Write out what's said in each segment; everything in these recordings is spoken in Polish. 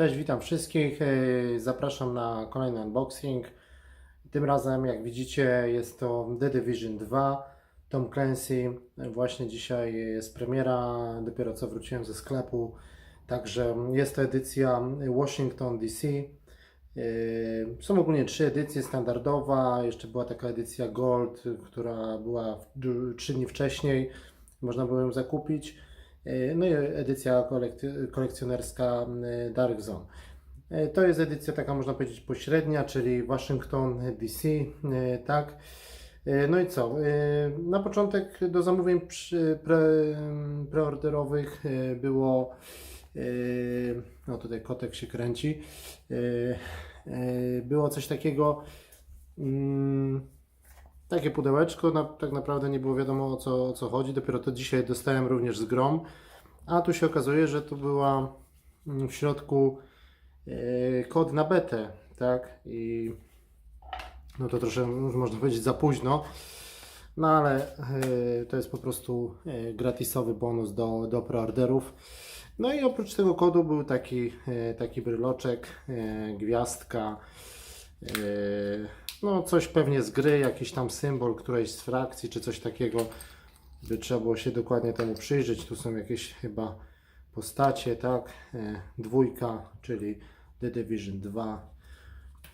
Cześć, witam wszystkich. E, Zapraszam na kolejny unboxing. Tym razem, jak widzicie, jest to The Division 2 Tom Clancy. Właśnie dzisiaj jest premiera, dopiero co wróciłem ze sklepu. Także jest to edycja Washington DC. E, Są ogólnie trzy edycje, standardowa, jeszcze była taka edycja Gold, która była trzy dni wcześniej, można było ją zakupić. E, No i edycja kolek- kolekcjonerska e, Dark Zone. E, To jest edycja taka można powiedzieć pośrednia, czyli Washington DC, tak. No i co? Na początek do zamówień pre, preorderowych było no tutaj kotek się kręci. Było coś takiego mm, takie pudełeczko, na, tak naprawdę nie było wiadomo o co, o co chodzi. Dopiero to dzisiaj dostałem również z grom. A tu się okazuje, że tu była mm, w środku e, kod na betę, tak? I no to troszkę już można powiedzieć za późno. No ale e, to jest po prostu e, gratisowy bonus do, do preorderów. No i oprócz tego kodu był taki, taki bryloczek, gwiazdka, no coś pewnie z gry, jakiś tam symbol którejś z frakcji czy coś takiego. By trzeba było się dokładnie temu przyjrzeć. Tu są jakieś chyba postacie, tak? E, dwójka, czyli The Division 2.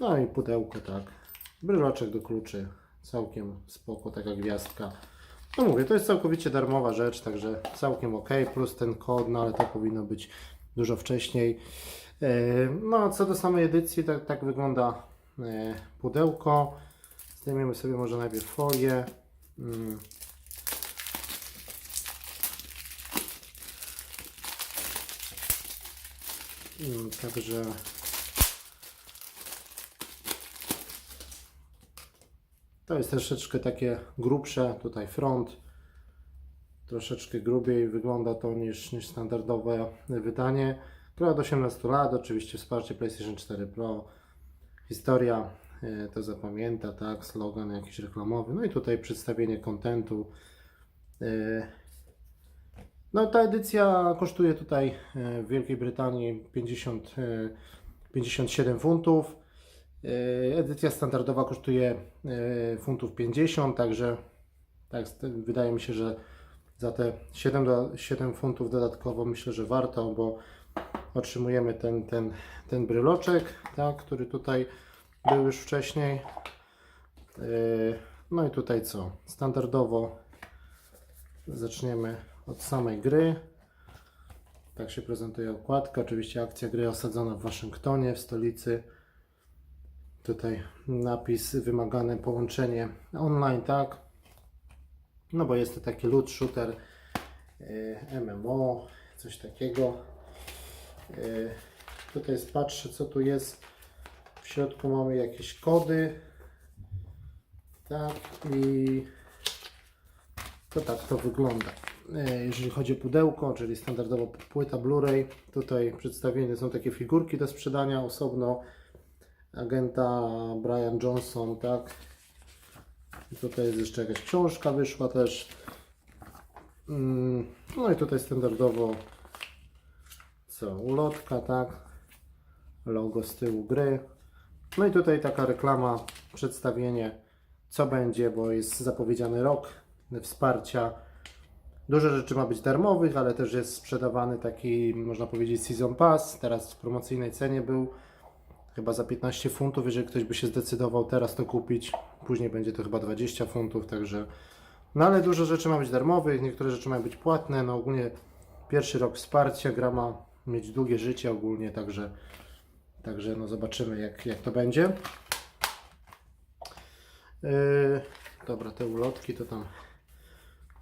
No i pudełko, tak. Bryloczek do kluczy. Całkiem spoko, taka gwiazdka. No mówię, to jest całkowicie darmowa rzecz, także całkiem ok. Plus ten kod, no ale to powinno być dużo wcześniej. E, No a co do samej edycji, tak, tak wygląda pudełko. Zdejmiemy sobie może najpierw folię. Mm. Mm, Także to jest troszeczkę takie grubsze, tutaj front. Troszeczkę grubiej wygląda to niż, niż standardowe wydanie. Pro od 18 lat, oczywiście wsparcie PlayStation 4 Pro. Historia e, to zapamięta, tak, slogan jakiś reklamowy. No i tutaj przedstawienie kontentu. E, no ta edycja kosztuje tutaj e, w Wielkiej Brytanii 50, e, 57 funtów. Edycja standardowa kosztuje funtów 50, także tak, wydaje mi się, że za te 7, do, 7 funtów dodatkowo myślę, że warto, bo otrzymujemy ten, ten, ten bryloczek, tak, który tutaj był już wcześniej. E, No i tutaj co? Standardowo zaczniemy od samej gry. Tak się prezentuje okładka. Oczywiście akcja gry osadzona w Waszyngtonie, w stolicy. Tutaj napis wymagane połączenie online, tak? No bo jest to taki loot shooter e, MMO, coś takiego. E, Tutaj patrzę co tu jest. W środku mamy jakieś kody. Tak i to tak to wygląda. E, Jeżeli chodzi o pudełko, czyli standardowo płyta Blu-ray, tutaj przedstawione są takie figurki do sprzedania osobno agenta Brian Johnson, tak. I tutaj jest jeszcze jakaś książka wyszła też. Mm, No i tutaj standardowo co, ulotka, tak. Logo z tyłu gry. No i tutaj taka reklama, przedstawienie co będzie, bo jest zapowiedziany rok wsparcia. Dużo rzeczy ma być darmowych, ale też jest sprzedawany taki, można powiedzieć, Season Pass. Teraz w promocyjnej cenie był chyba za 15 funtów, jeżeli ktoś by się zdecydował teraz to kupić. Później będzie to chyba 20 funtów, także. No ale dużo rzeczy ma być darmowych, niektóre rzeczy mają być płatne. No ogólnie pierwszy rok wsparcia, gra ma mieć długie życie ogólnie, także. Także no zobaczymy jak, jak to będzie. Yy, dobra, te ulotki to tam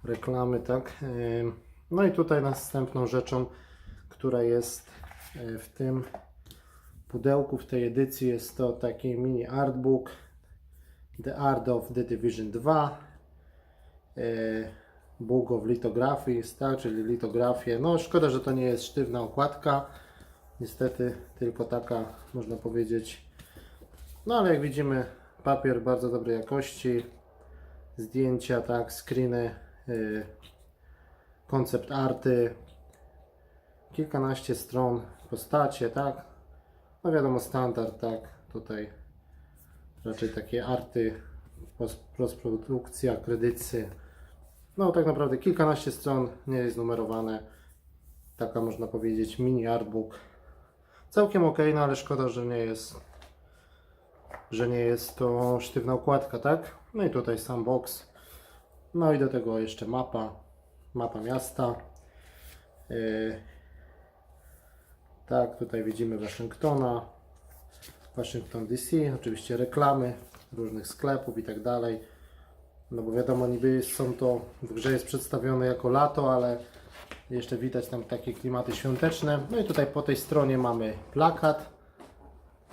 reklamy, tak. Yy, no i tutaj następną rzeczą, która jest yy, w tym pudełku, w tej edycji jest to taki mini artbook The Art of the Division 2 yy, Book of Lithography, tak, czyli litografię. No szkoda, że to nie jest sztywna okładka. Niestety tylko taka, można powiedzieć. No ale jak widzimy, papier bardzo dobrej jakości. Zdjęcia, tak, screeny, yy, koncept arty, kilkanaście stron, postacie, tak, No wiadomo, standard, tak. Tutaj raczej takie arty, pos- postprodukcja, kredycy. No tak naprawdę kilkanaście stron, nie jest numerowane. Taka można powiedzieć mini artbook. Całkiem ok, no ale szkoda, że nie jest że nie jest to sztywna układka, tak? No i tutaj sam box. No i do tego jeszcze mapa, mapa miasta. Yy, tak, tutaj widzimy Waszyngtona, Waszyngton DC, oczywiście reklamy różnych sklepów i tak dalej. No bo wiadomo, niby są to, w grze jest przedstawione jako lato, ale jeszcze widać tam takie klimaty świąteczne. No i tutaj po tej stronie mamy plakat.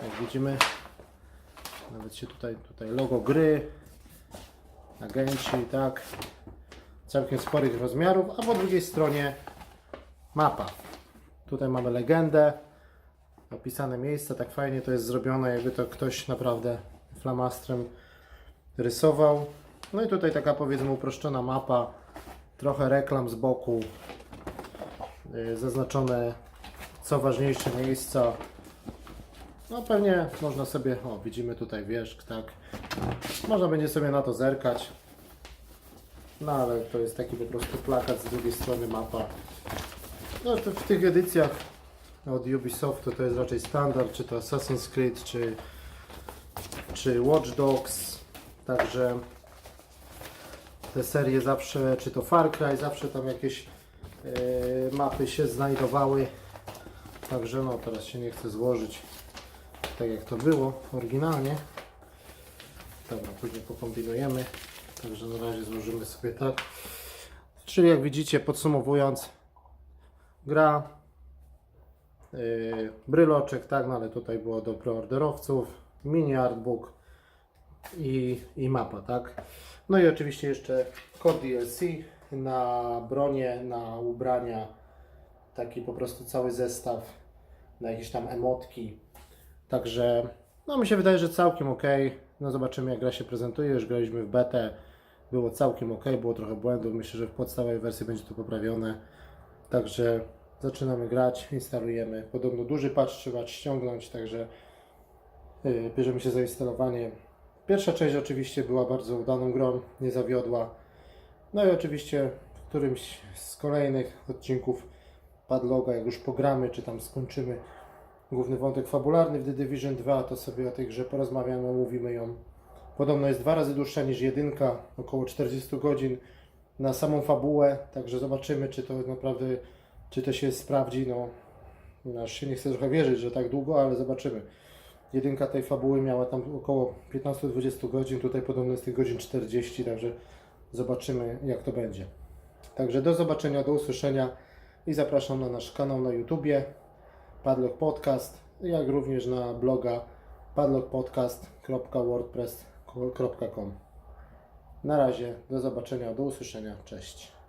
Jak widzimy, nawet się tutaj, tutaj logo gry, agenci, tak, całkiem sporych rozmiarów, a po drugiej stronie mapa. Tutaj mamy legendę, opisane miejsca, tak fajnie to jest zrobione, jakby to ktoś naprawdę flamastrem rysował. No i tutaj taka powiedzmy uproszczona mapa, trochę reklam z boku, yy, zaznaczone co ważniejsze miejsca, no pewnie można sobie, o widzimy tutaj wierzch, tak. Można będzie sobie na to zerkać. No ale to jest taki po prostu plakat, z drugiej strony mapa. No to w tych edycjach od Ubisoftu to jest raczej standard, czy to Assassin's Creed, czy, czy Watch Dogs. Także te serie zawsze, czy to Far Cry, zawsze tam jakieś e, mapy się znajdowały. Także no teraz się nie chcę złożyć tak jak to było oryginalnie. Dobra, później pokombinujemy. Także na razie złożymy sobie tak. Czyli jak widzicie, podsumowując, gra, yy, bryloczek, tak, no ale tutaj było do preorderowców, mini artbook i, i mapa, tak. No i oczywiście jeszcze kod DLC na bronię, na ubrania, taki po prostu cały zestaw, na jakieś tam emotki, Także no mi się wydaje, że całkiem ok. No zobaczymy jak gra się prezentuje. Już graliśmy w betę. Było całkiem ok, było trochę błędów. Myślę, że w podstawowej wersji będzie to poprawione. Także zaczynamy grać, instalujemy. Podobno duży patch trzeba ściągnąć, także yy, bierzemy się za instalowanie. Pierwsza część oczywiście była bardzo udaną grą, nie zawiodła. No i oczywiście w którymś z kolejnych odcinków Padloga, jak już pogramy, czy tam skończymy główny wątek fabularny w The Division 2, to sobie o tej grze porozmawiamy, omówimy ją. Podobno jest dwa razy dłuższa niż jedynka, około 40 godzin na samą fabułę, także zobaczymy, czy to naprawdę, czy to się sprawdzi. No, aż się nie chce trochę wierzyć, że tak długo, ale zobaczymy. Jedynka tej fabuły miała tam około 15-20 godzin, tutaj podobno jest tych godzin 40, także zobaczymy jak to będzie. Także do zobaczenia, do usłyszenia i zapraszam na nasz kanał na YouTubie. Padlock Podcast, jak również na bloga padlockpodcast.wordpress.com. Na razie, do zobaczenia, do usłyszenia, cześć.